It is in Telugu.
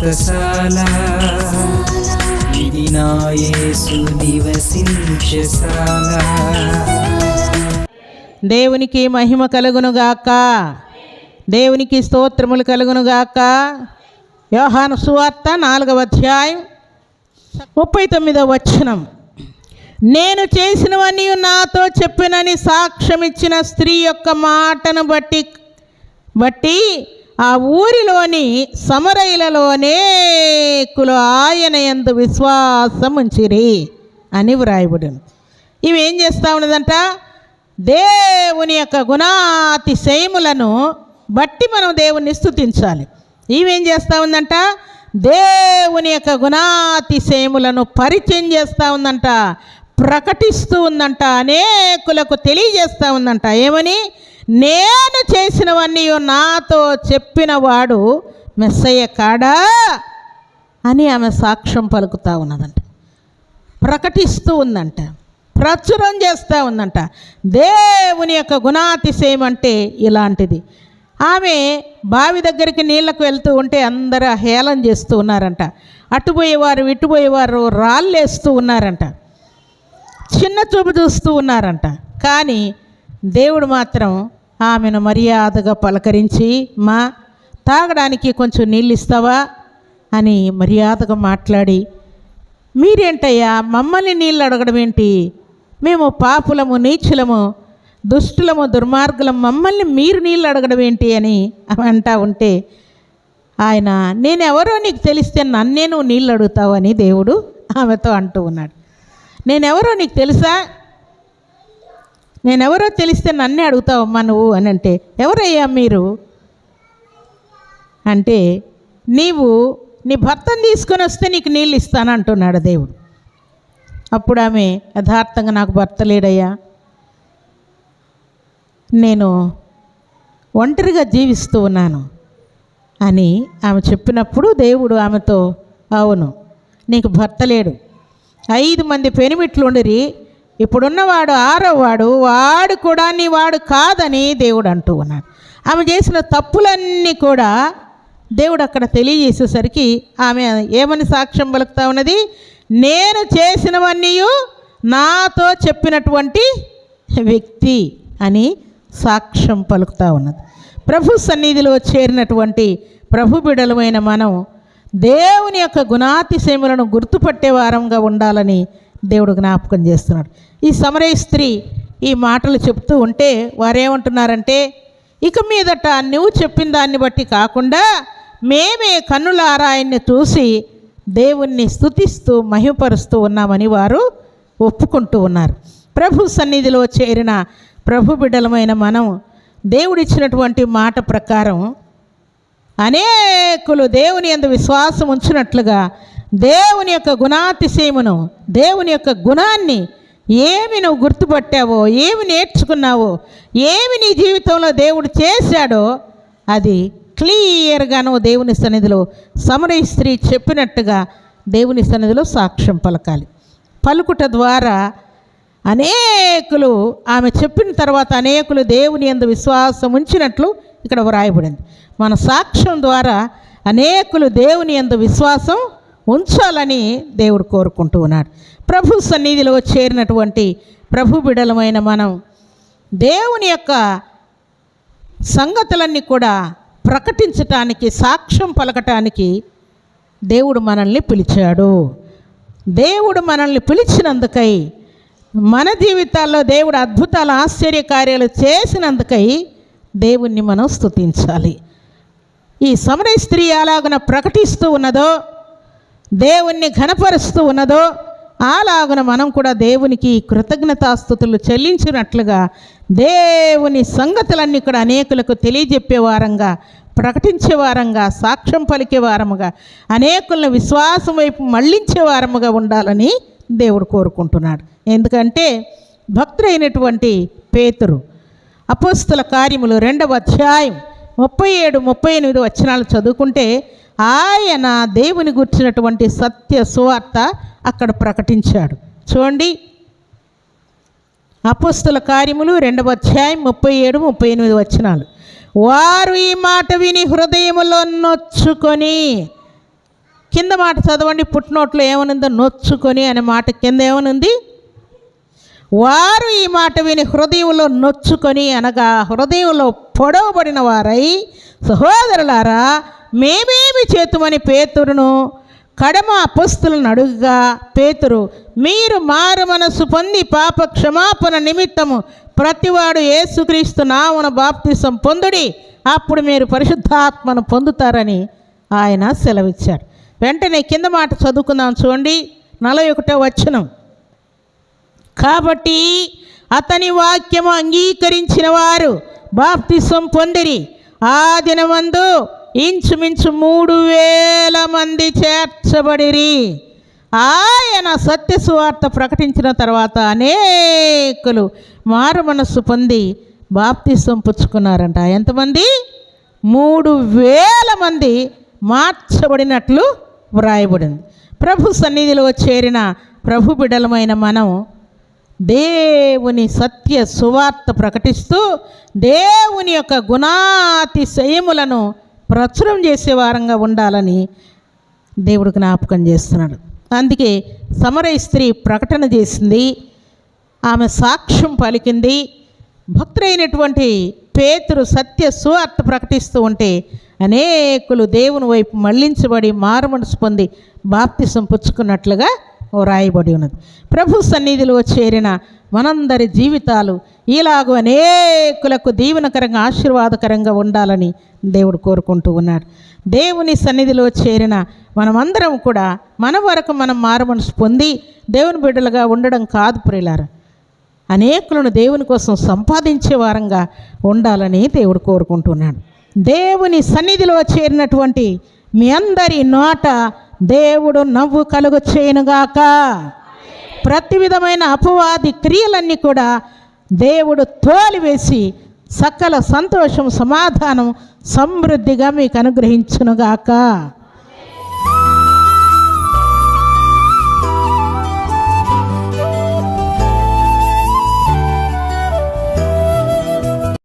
వ్రతశాల ఇది నా నివసించశాల దేవునికి మహిమ కలుగునుగాక దేవునికి స్తోత్రములు కలుగునుగాక యోహాను సువార్త నాలుగవ అధ్యాయం ముప్పై తొమ్మిదవ వచనం. నేను చేసినవన్నీ నాతో చెప్పినని సాక్ష్యం ఇచ్చిన స్త్రీ యొక్క మాటను బట్టి బట్టి ఆ ఊరిలోని సమరయులలో అనేకులు ఆయన ఎందు విశ్వాసం ఉంచిరి అని వ్రాయబడింది ఇవి ఏం చేస్తూ ఉన్నదంట? దేవుని యొక్క గుణాతిశయములను బట్టి మనం దేవుణ్ణి స్థుతించాలి ఇవేం చేస్తూ ఉందంట? దేవుని యొక్క గుణాతిశయములను పరిచయం చేస్తూ ఉందంట. ప్రకటిస్తూ ఉందంట. అనేకులకు తెలియజేస్తూ ఉందంట. ఏమని? నేను చేసినవన్నీ నాతో చెప్పినవాడు మెస్సయ్య కాడా అని ఆమె సాక్ష్యం పలుకుతూ ఉన్నదంట. ప్రకటిస్తూ ఉందంట. ప్రచురం చేస్తూ ఉందంట. దేవుని యొక్క గుణాతిశయం అంటే ఇలాంటిది. ఆమె బావి దగ్గరికి నీళ్ళకు వెళ్తూ ఉంటే అందరూ హేళన చేస్తూ ఉన్నారంట. అటుపోయేవారు ఇటుపోయేవారు రాళ్ళేస్తూ ఉన్నారంట. చిన్న చూపు చూస్తూ ఉన్నారంట. కానీ దేవుడు మాత్రం ఆమెను మర్యాదగా పలకరించి మా తాగడానికి కొంచెం నీళ్ళు ఇస్తావా అని మర్యాదగా మాట్లాడి మీరేంటయ్యా మమ్మల్ని నీళ్ళు అడగడం ఏంటి? మేము పాపులము నీచులము దుష్టులము దుర్మార్గులం మమ్మల్ని మీరు నీళ్ళు అడగడం ఏంటి? అని అంటా ఉంటే ఆయన నేనెవరో నీకు తెలిస్తే నన్నే నువ్వు నీళ్ళు అడుగుతావని దేవుడు ఆమెతో అంటూ ఉన్నాడు. నేనెవరో నీకు తెలుసా? నేనెవరో తెలిస్తే నన్నే అడుగుతావమ్మా నువ్వు అని అంటే ఎవరయ్యా మీరు? అంటే నీవు నీ భర్తను తీసుకొని వస్తే నీకు నీళ్ళు ఇస్తాను అంటున్నాడు దేవుడు. అప్పుడు ఆమె యథార్థంగా నాకు భర్త లేడయ్యా. నేను ఒంటరిగా జీవిస్తూ ఉన్నాను అని ఆమె చెప్పినప్పుడు దేవుడు ఆమెతో అవును నీకు భర్త లేడు. ఐదు మంది పెనిమిట్లు ఉండిరి ఇప్పుడున్నవాడు ఆరవవాడు వాడు వాడు కూడా నీ వాడు కాదని దేవుడు అంటూ ఉన్నాడు. ఆమె చేసిన తప్పులన్నీ కూడా దేవుడు అక్కడ తెలియజేసేసరికి ఆమె ఏమని సాక్ష్యం పలుకుతా ఉన్నది? నేను చేసినవన్నీ నాతో చెప్పినటువంటి వ్యక్తి అని సాక్ష్యం పలుకుతా ఉన్నది. ప్రభు సన్నిధిలో చేరినటువంటి ప్రభు బిడలమైన మనం దేవుని యొక్క గుణాతిశయములను గుర్తుపట్టే వారంగా ఉండాలని దేవుడు జ్ఞాపకం చేస్తున్నాడు. ఈ సమరయ స్త్రీ ఈ మాటలు చెప్తూ ఉంటే వారేమంటున్నారంటే ఇక మీదట నువ్వు చెప్పిన దాన్ని బట్టి కాకుండా మేమే కన్నులారా ఆయన్ని చూసి దేవుణ్ణి స్తుతిస్తూ మహిమపరుస్తూ ఉన్నామని వారు ఒప్పుకుంటూ ఉన్నారు. ప్రభు సన్నిధిలో చేరిన ప్రభు బిడ్డలమైన మనం దేవుడిచ్చినటువంటి మాట ప్రకారం అనేకులు దేవుని ఎందు విశ్వాసం ఉంచినట్లుగా దేవుని యొక్క గుణాతిశయమును దేవుని యొక్క గుణాన్ని ఏమి నువ్వు గుర్తుపట్టావో ఏమి నేర్చుకున్నావో ఏమి నీ జీవితంలో దేవుడు చేశాడో అది క్లియర్గా నువ్వు దేవుని సన్నిధిలో సమరయ స్త్రీ చెప్పినట్టుగా దేవుని సన్నిధిలో సాక్ష్యం పలకాలి. పలుకుట ద్వారా అనేకులు ఆమె చెప్పిన తర్వాత అనేకులు దేవుని ఎందు విశ్వాసం ఉంచినట్లు ఇక్కడ వ్రాయబడింది. మన సాక్ష్యం ద్వారా అనేకులు దేవుని ఎందు విశ్వాసం ఉంచాలని దేవుడు కోరుకుంటూ ఉన్నాడు. ప్రభు సన్నిధిలో చేరినటువంటి ప్రభు బిడలమైన మనం దేవుని యొక్క సంగతులన్నీ కూడా ప్రకటించటానికి సాక్ష్యం పలకటానికి దేవుడు మనల్ని పిలిచాడు. దేవుడు మనల్ని పిలిచినందుకై మన జీవితాల్లో దేవుడు అద్భుతాలు ఆశ్చర్య కార్యాలు చేసినందుకై దేవుణ్ణి మనం స్తుతించాలి. ఈ సమరయ స్త్రీ అలాగున ప్రకటిస్తూ ఉన్నదో దేవుణ్ణి ఘనపరుస్తూ ఉన్నదో అలాగున మనం కూడా దేవునికి కృతజ్ఞతాస్థుతులు చెల్లించినట్లుగా దేవుని సంగతులన్నీ కూడా అనేకులకు తెలియజెప్పే వారంగా ప్రకటించే వారంగా సాక్ష్యం పలికే వారముగా అనేకులను విశ్వాసం వైపు మళ్ళించే వారముగా ఉండాలని దేవుడు కోరుకుంటున్నాడు. ఎందుకంటే భక్తుడైనటువంటి పేతురు అపోస్తుల కార్యములు రెండవ అధ్యాయం ముప్పై ఏడు ముప్పై ఎనిమిది వచనాలు చదువుకుంటే ఆయన దేవుని గుర్చినటువంటి సత్య సువార్త అక్కడ ప్రకటించాడు. చూడండి. అపస్తుల కార్యములు రెండవ అధ్యాయం ముప్పై ఏడు ముప్పై ఎనిమిది వచనాలు. వారు ఈ మాట విని హృదయములో నొచ్చుకొని కింద మాట చదవండి పుట్టినోట్లో ఏమనుందో నొచ్చుకొని అనే మాట కింద ఏమనుంది? వారు ఈ మాట విని హృదయంలో నొచ్చుకొని అనగా హృదయంలో పొడవబడిన వారై సహోదరులారా మేమేమి చేతుమని పేతురును? కడమ అపస్తులను అడుగుగా పేతురు మీరు మారు మనసు పొంది పాప క్షమాపణ నిమిత్తము ప్రతివాడు ఏసుక్రీస్తు నామున బాప్తిసం పొందుడి అప్పుడు మీరు పరిశుద్ధాత్మను పొందుతారని ఆయన సెలవిచ్చారు వెంటనే కింద మాట చదువుకుందాం చూడండి. నలభై ఒకటో వచనం. కాబట్టి అతని వాక్యము అంగీకరించిన వారు బాప్తిసం పొందిరి. ఆ దినమందు ఇంచుమించు మూడు వేల మంది చేర్చబడిరి. ఆయన సత్య సువార్త ప్రకటించిన తర్వాత అనేకులు మారు మనస్సు పొంది బాప్తిసం పుచ్చుకున్నారంట. ఎంతమంది? మూడు వేల మంది మార్చబడినట్లు వ్రాయబడింది. ప్రభు సన్నిధిలో చేరిన ప్రభు బిడలమైన మనం దేవుని సత్య సువార్త ప్రకటిస్తూ దేవుని యొక్క గుణాతిశయములను ప్రచురం చేసే వారంగా ఉండాలని దేవుడు జ్ఞాపకం చేస్తున్నాడు. అందుకే సమరయ స్త్రీ ప్రకటన చేసింది ఆమె సాక్ష్యం పలికింది. భక్తులైనటువంటి పేతురు సత్య సువార్త ప్రకటిస్తూ ఉంటే అనేకులు దేవుని వైపు మళ్ళించబడి మారుమనసు పొంది బాప్తిసం పుచ్చుకున్నట్లుగా రాయబడి ఉన్నది. ప్రభు సన్నిధిలో చేరిన మనందరి జీవితాలు ఇలాగూ అనేకులకు దీవెనకరంగా ఆశీర్వాదకరంగా ఉండాలని దేవుడు కోరుకుంటూ ఉన్నాడు. దేవుని సన్నిధిలో చేరిన మనమందరం కూడా మన వరకు మనం మారమనసు పొంది దేవుని బిడ్డలుగా ఉండడం కాదు ప్రియులారా. అనేకులను దేవుని కోసం సంపాదించే వారంగా ఉండాలని దేవుడు కోరుకుంటున్నాడు దేవుని సన్నిధిలో చేరినటువంటి మీ అందరి నోట దేవుడు నవ్వు కలుగు చేయనుగాక ప్రతి విధమైన అపవాది క్రియలన్నీ కూడా దేవుడు తోలివేసి సకల సంతోషం సమాధానం సమృద్ధిగా మీకు అనుగ్రహించునుగాక